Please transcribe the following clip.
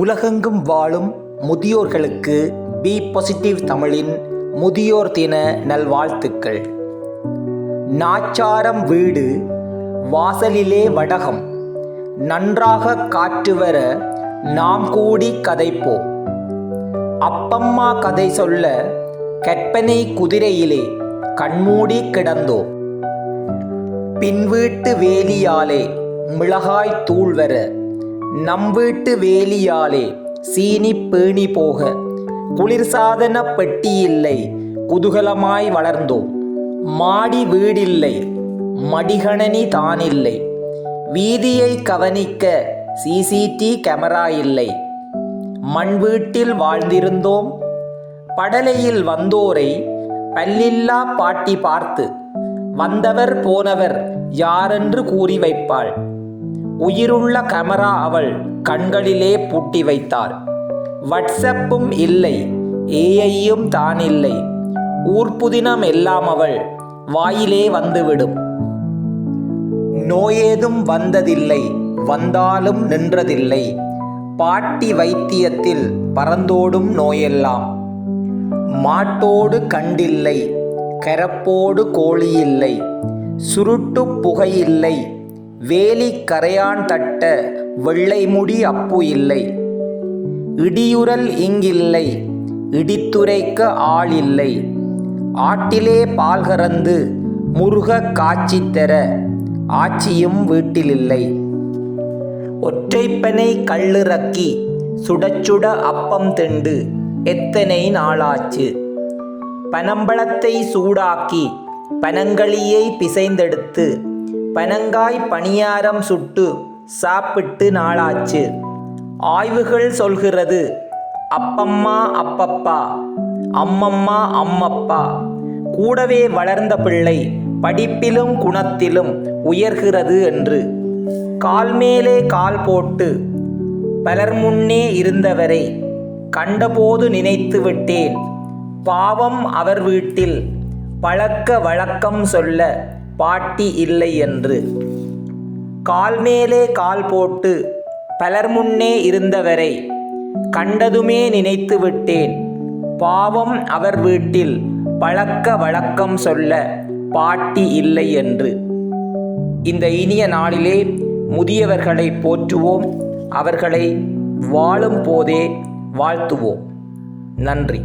உலகெங்கும் வாழும் முதியோர்களுக்கு பி பாசிட்டிவ் தமிழின் முதியோர் தின நல்வாழ்த்துக்கள். நாச்சாரம் வீடு வாசலிலே வடகம். நன்றாக காற்று வர நாம் கூடி கதைப்போம் அப்பம்மா கதை சொல்ல கற்பனை குதிரையிலே கண்மூடி கிடந்தோம் பின் வீட்டு வேலியாலே மிளகாய் தூள் வர நம் வீட்டு வேலியாலே சீனி பேணி போக குளிர்சாதன பெட்டி இல்லை குதூகலமாய் வளர்ந்தோம் மாடி வீடில்லை மடிகணனி தானில்லை. வீதியை கவனிக்க சிசிடி கேமரா இல்லை. மண் வீட்டில் வாழ்ந்திருந்தோம். படலையில் வந்தோரை பல்லில்லா பாட்டி பார்த்து வந்தவர் போனவர் யாரென்று கூறி வைப்பாள். உயிருள்ள கேமரா அவள் கண்களிலே பூட்டி வைத்தார். வாட்ஸ்அப்பும் இல்லை ஏஐயும் தானில்லை. ஊர்ப்புதினம் எல்லாம் அவள் வாயிலே வந்துவிடும். நோயேதும் வந்ததில்லை வந்தாலும் நின்றதில்லை. பாட்டி வைத்தியத்தில் பறந்தோடும் நோயெல்லாம். மாட்டோடு கண்டில்லை கரப்போடு கோழி இல்லை சுருட்டு புகையில்லை வேலி கரையான் தட்ட வெள்ளை முடி அப்பு இல்லை. இடியுரல் இங்கில்லை இடித்துரைக்க ஆள் இல்லை ஆட்டிலே பால் கறந்து முருக காட்சி தர ஆட்சியும் வீட்டிலில்லை. ஒற்றைப்பனை கல்லிறக்கி சுடச்சுட அப்பம் திண்டு எத்தனை நாளாச்சு? பனம்பழத்தை சூடாக்கி பனங்களியை பிசைந்தெடுத்து பனங்காய் பணியாரம் சுட்டு சாப்பிட்டு நாளாச்சு. ஆய்வுகள் சொல்கிறது அப்பம்மா அப்பப்பா அம்மம்மா அம்மப்பா கூடவே வளர்ந்த பிள்ளை படிப்பிலும் குணத்திலும் உயர்கிறது என்று. கால் மேலே கால் போட்டு பலர் முன்னே இருந்தவரை கண்டபோது நினைத்து விட்டேன். பாவம் அவர் வீட்டில் பழக்க வழக்கம் சொல்ல பாட்டி இல்லை என்று. கால் மேலே கால் போட்டு பலர் முன்னே இருந்தவரை கண்டதுமே நினைத்து விட்டேன். பாவம் அவர் வீட்டில் பழக்க வழக்கம் சொல்ல பாட்டி இல்லை என்று. இந்த இனிய நாளிலே முதியவர்களை போற்றுவோம். அவர்களை வாழும் போதே வாழ்த்துவோம். நன்றி.